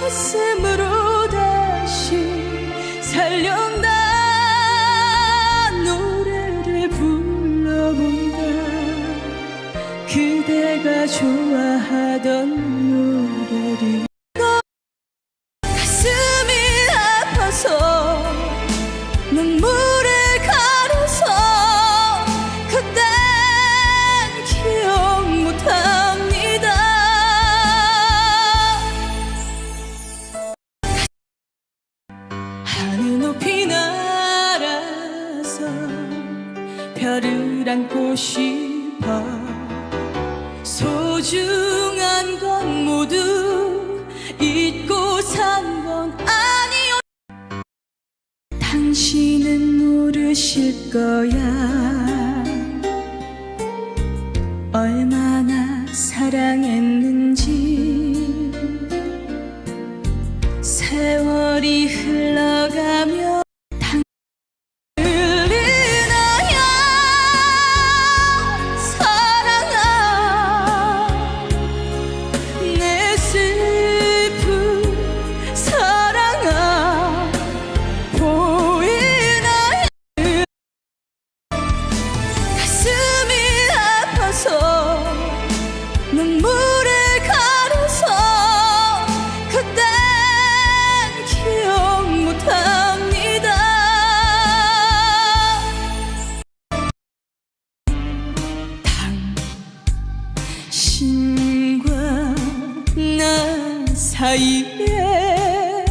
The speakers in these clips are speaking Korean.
가슴으로 다시 살려다. 노래를 불러본다. 그대가 좋아하던 노래를 별을 안고 싶어. 소중한 건 모두 잊고 산 건 아니요 당신은 모르실 거야. 얼마나 사랑했는지. 세월이 흘러가며 당신과 나 사이에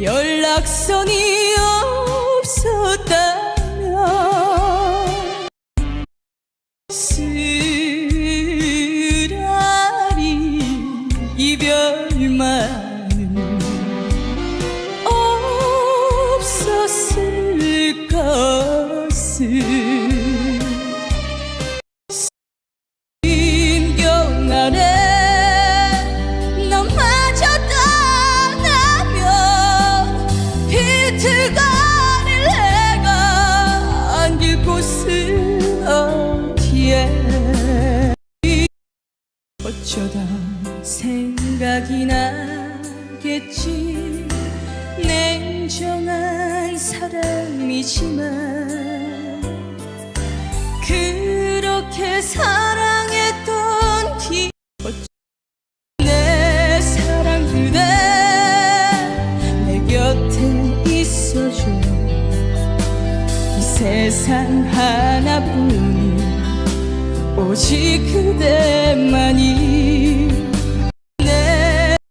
연락선이 없었다면 쓰라리 이별만은 없었을 것을 어쩌다 생각이 나겠지. 냉정한 사람이지만 그렇게 사랑했던 기... 내 사랑 그대 내 곁에 있어줘. 이 세상 하나뿐인 오직 그대만이